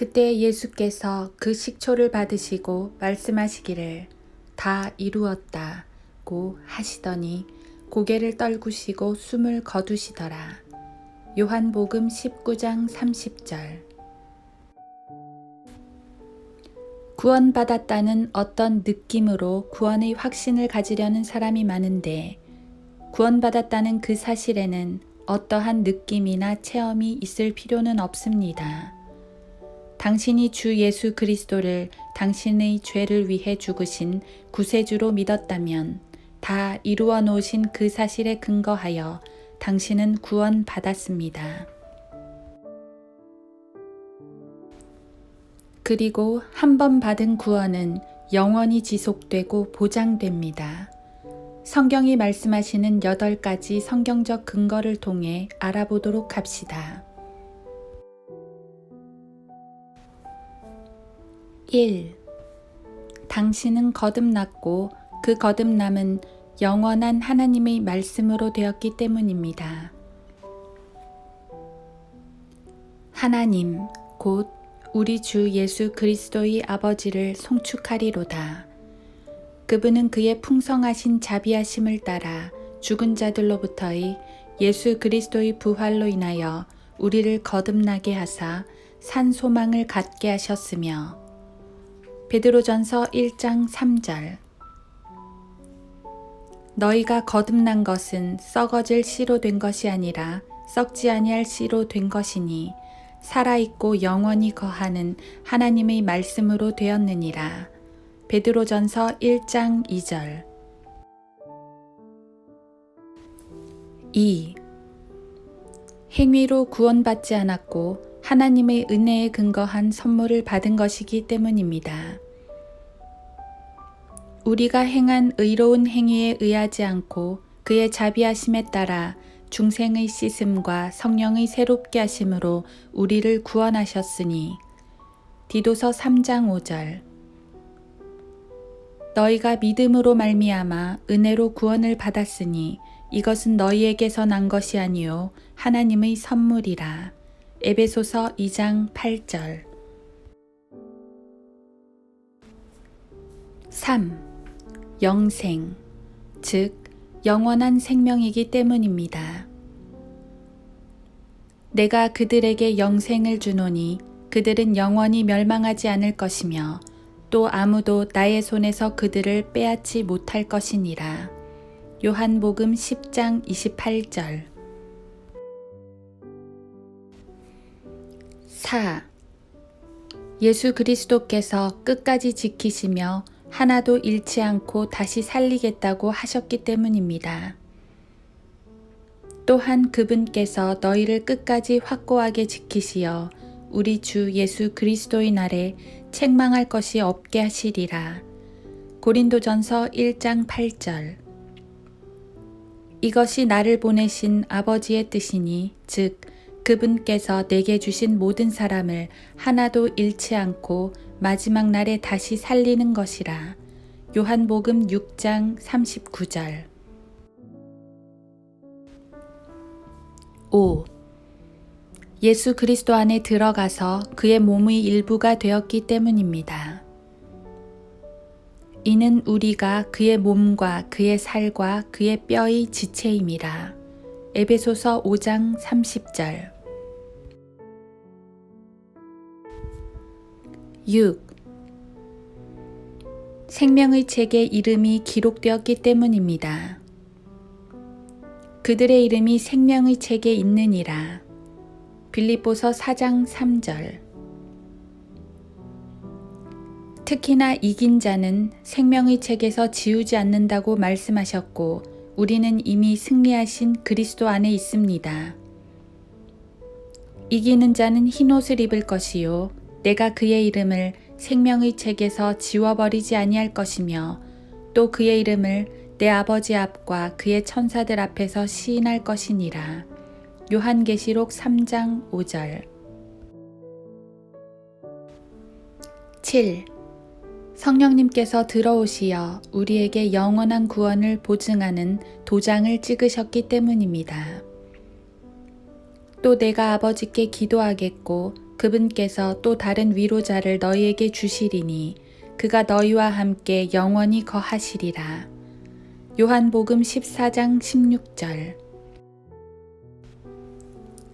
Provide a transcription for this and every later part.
그때 예수께서 그 식초를 받으시고 말씀하시기를 다 이루었다고 하시더니 고개를 떨구시고 숨을 거두시더라. 요한복음 19장 30절 구원받았다는 어떤 느낌으로 구원의 확신을 가지려는 사람이 많은데 구원받았다는 그 사실에는 어떠한 느낌이나 체험이 있을 필요는 없습니다. 당신이 주 예수 그리스도를 당신의 죄를 위해 죽으신 구세주로 믿었다면 다 이루어 놓으신 그 사실에 근거하여 당신은 구원받았습니다. 그리고 한 번 받은 구원은 영원히 지속되고 보장됩니다. 성경이 말씀하시는 여덟 가지 성경적 근거를 통해 알아보도록 합시다. 1. 당신은 거듭났고 그 거듭남은 영원한 하나님의 말씀으로 되었기 때문입니다. 하나님, 곧 우리 주 예수 그리스도의 아버지를 송축하리로다. 그분은 그의 풍성하신 자비하심을 따라 죽은 자들로부터의 예수 그리스도의 부활로 인하여 우리를 거듭나게 하사 산 소망을 갖게 하셨으며 베드로전서 1장 3절 너희가 거듭난 것은 썩어질 씨로 된 것이 아니라 썩지 아니할 씨로 된 것이니 살아있고 영원히 거하는 하나님의 말씀으로 되었느니라. 베드로전서 1장 2절 2. 행위로 구원받지 않았고 하나님의 은혜에 근거한 선물을 받은 것이기 때문입니다. 우리가 행한 의로운 행위에 의하지 않고 그의 자비하심에 따라 중생의 씻음과 성령의 새롭게 하심으로 우리를 구원하셨으니 디도서 3장 5절 너희가 믿음으로 말미암아 은혜로 구원을 받았으니 이것은 너희에게서 난 것이 아니요 하나님의 선물이라 에베소서 2장 8절 3. 영생 즉 영원한 생명이기 때문입니다. 내가 그들에게 영생을 주노니 그들은 영원히 멸망하지 않을 것이며 또 아무도 나의 손에서 그들을 빼앗지 못할 것이니라. 요한복음 10장 28절 4. 예수 그리스도께서 끝까지 지키시며 하나도 잃지 않고 다시 살리겠다고 하셨기 때문입니다. 또한 그분께서 너희를 끝까지 확고하게 지키시어 우리 주 예수 그리스도의 날에 책망할 것이 없게 하시리라. 고린도전서 1장 8절 이것이 나를 보내신 아버지의 뜻이니 즉 그분께서 내게 주신 모든 사람을 하나도 잃지 않고 마지막 날에 다시 살리는 것이라. 요한복음 6장 39절 5. 예수 그리스도 안에 들어가서 그의 몸의 일부가 되었기 때문입니다. 이는 우리가 그의 몸과 그의 살과 그의 뼈의 지체임이라. 에베소서 5장 30절 6. 생명의 책에 이름이 기록되었기 때문입니다. 그들의 이름이 생명의 책에 있느니라. 빌립보서 4장 3절 특히나 이긴 자는 생명의 책에서 지우지 않는다고 말씀하셨고 우리는 이미 승리하신 그리스도 안에 있습니다. 이기는 자는 흰 옷을 입을 것이요 내가 그의 이름을 생명의 책에서 지워버리지 아니할 것이며 또 그의 이름을 내 아버지 앞과 그의 천사들 앞에서 시인할 것이니라. 요한계시록 3장 5절 7. 성령님께서 들어오시어 우리에게 영원한 구원을 보증하는 도장을 찍으셨기 때문입니다. 또 내가 아버지께 기도하겠고 그분께서 또 다른 위로자를 너희에게 주시리니 그가 너희와 함께 영원히 거하시리라. 요한복음 14장 16절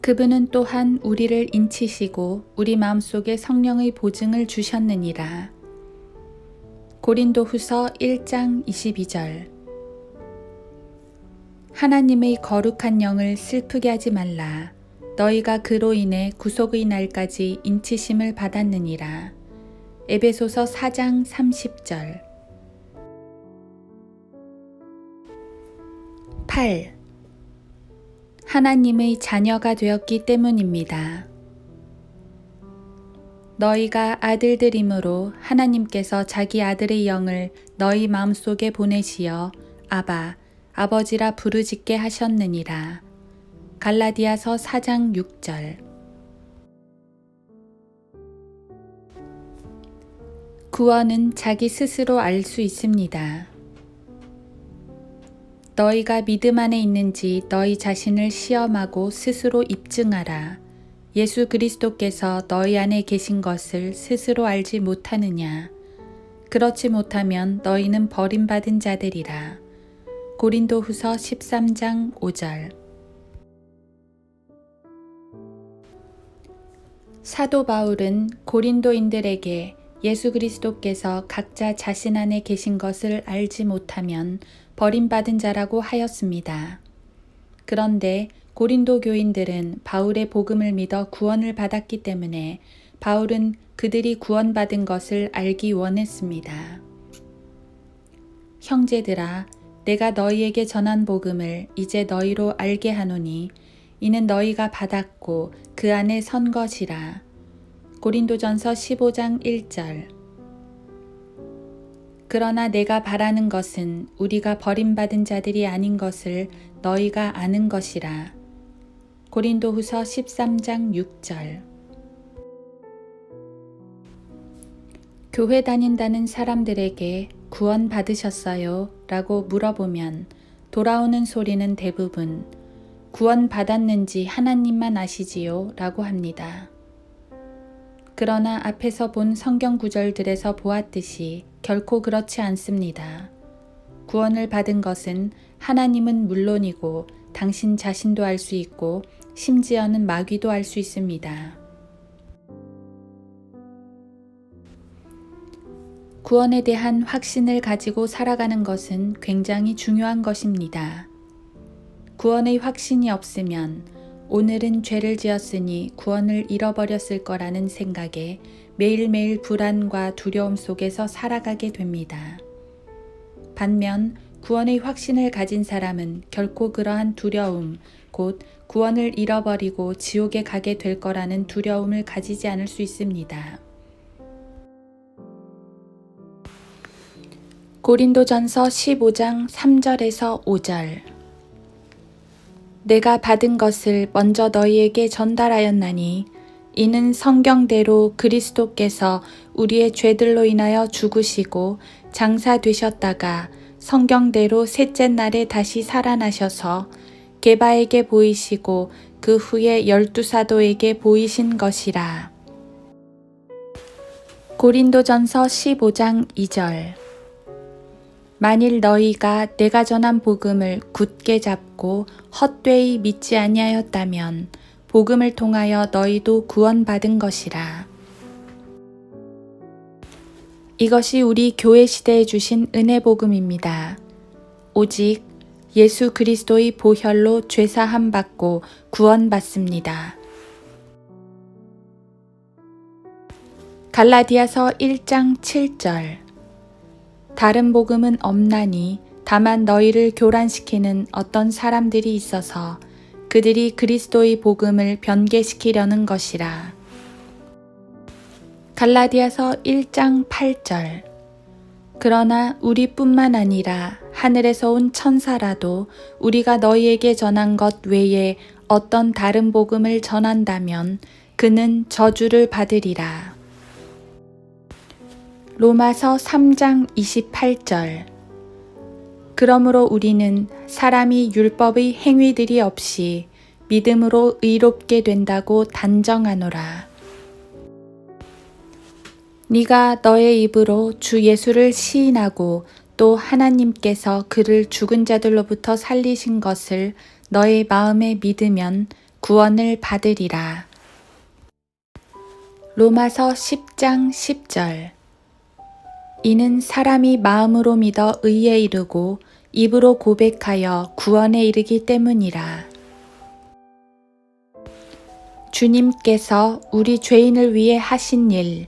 그분은 또한 우리를 인치시고 우리 마음속에 성령의 보증을 주셨느니라. 고린도 후서 1장 22절 하나님의 거룩한 영을 슬프게 하지 말라. 너희가 그로 인해 구속의 날까지 인치심을 받았느니라. 에베소서 4장 30절 8. 하나님의 자녀가 되었기 때문입니다. 너희가 아들들이므로 하나님께서 자기 아들의 영을 너희 마음속에 보내시어 아바, 아버지라 부르짖게 하셨느니라. 갈라디아서 4장 6절 구원은 자기 스스로 알 수 있습니다. 너희가 믿음 안에 있는지 너희 자신을 시험하고 스스로 입증하라. 예수 그리스도께서 너희 안에 계신 것을 스스로 알지 못하느냐. 그렇지 못하면 너희는 버림받은 자들이라. 고린도 후서 13장 5절 사도 바울은 고린도인들에게 예수 그리스도께서 각자 자신 안에 계신 것을 알지 못하면 버림받은 자라고 하였습니다. 그런데 고린도 교인들은 바울의 복음을 믿어 구원을 받았기 때문에 바울은 그들이 구원받은 것을 알기 원했습니다. 형제들아, 내가 너희에게 전한 복음을 이제 너희로 알게 하노니 이는 너희가 받았고 그 안에 선 것이라. 고린도전서 15장 1절 그러나 내가 바라는 것은 우리가 버림받은 자들이 아닌 것을 너희가 아는 것이라. 고린도 후서 13장 6절 교회 다닌다는 사람들에게 구원 받으셨어요? 라고 물어보면 돌아오는 소리는 대부분 구원 받았는지 하나님만 아시지요? 라고 합니다. 그러나 앞에서 본 성경 구절들에서 보았듯이 결코 그렇지 않습니다. 구원을 받은 것은 하나님은 물론이고 당신 자신도 알 수 있고 심지어는 마귀도 알 수 있습니다. 구원에 대한 확신을 가지고 살아가는 것은 굉장히 중요한 것입니다. 구원의 확신이 없으면 오늘은 죄를 지었으니 구원을 잃어버렸을 거라는 생각에 매일매일 불안과 두려움 속에서 살아가게 됩니다. 반면 구원의 확신을 가진 사람은 결코 그러한 두려움, 곧 구원을 잃어버리고 지옥에 가게 될 거라는 두려움을 가지지 않을 수 있습니다. 고린도전서 15장 3절에서 5절 내가 받은 것을 먼저 너희에게 전달하였나니 이는 성경대로 그리스도께서 우리의 죄들로 인하여 죽으시고 장사되셨다가 성경대로 셋째 날에 다시 살아나셔서 게바에게 보이시고 그 후에 열두 사도에게 보이신 것이라. 고린도전서 15장 2절 만일 너희가 내가 전한 복음을 굳게 잡고 헛되이 믿지 아니하였다면 복음을 통하여 너희도 구원받은 것이라. 이것이 우리 교회 시대에 주신 은혜 복음입니다. 오직 예수 그리스도의 보혈로 죄사함 받고 구원받습니다. 갈라디아서 1장 7절 다른 복음은 없나니 다만 너희를 교란시키는 어떤 사람들이 있어서 그들이 그리스도의 복음을 변개시키려는 것이라. 갈라디아서 1장 8절 그러나 우리뿐만 아니라 하늘에서 온 천사라도 우리가 너희에게 전한 것 외에 어떤 다른 복음을 전한다면 그는 저주를 받으리라. 로마서 3장 28절 그러므로 우리는 사람이 율법의 행위들이 없이 믿음으로 의롭게 된다고 단정하노라. 네가 너의 입으로 주 예수를 시인하고 또 하나님께서 그를 죽은 자들로부터 살리신 것을 너의 마음에 믿으면 구원을 받으리라. 로마서 10장 10절 이는 사람이 마음으로 믿어 의에 이르고 입으로 고백하여 구원에 이르기 때문이라. 주님께서 우리 죄인을 위해 하신 일,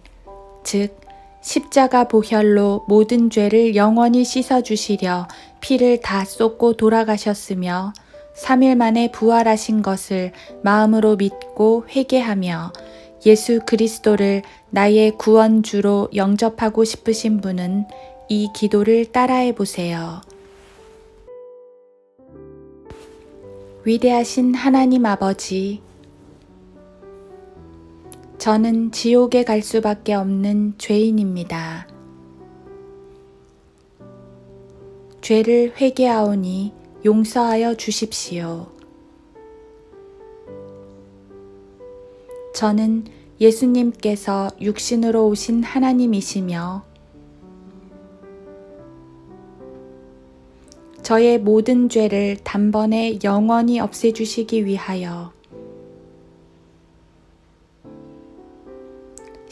즉, 십자가 보혈로 모든 죄를 영원히 씻어주시려 피를 다 쏟고 돌아가셨으며, 3일 만에 부활하신 것을 마음으로 믿고 회개하며 예수 그리스도를 나의 구원주로 영접하고 싶으신 분은 이 기도를 따라해 보세요. 위대하신 하나님 아버지, 저는 지옥에 갈 수밖에 없는 죄인입니다. 죄를 회개하오니 용서하여 주십시오. 저는 예수님께서 육신으로 오신 하나님이시며 저의 모든 죄를 단번에 영원히 없애주시기 위하여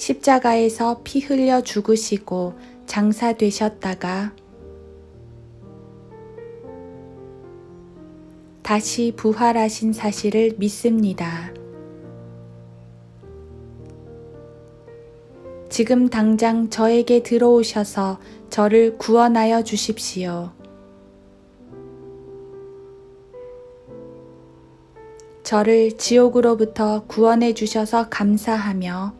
십자가에서 피 흘려 죽으시고 장사되셨다가 다시 부활하신 사실을 믿습니다. 지금 당장 저에게 들어오셔서 저를 구원하여 주십시오. 저를 지옥으로부터 구원해 주셔서 감사하며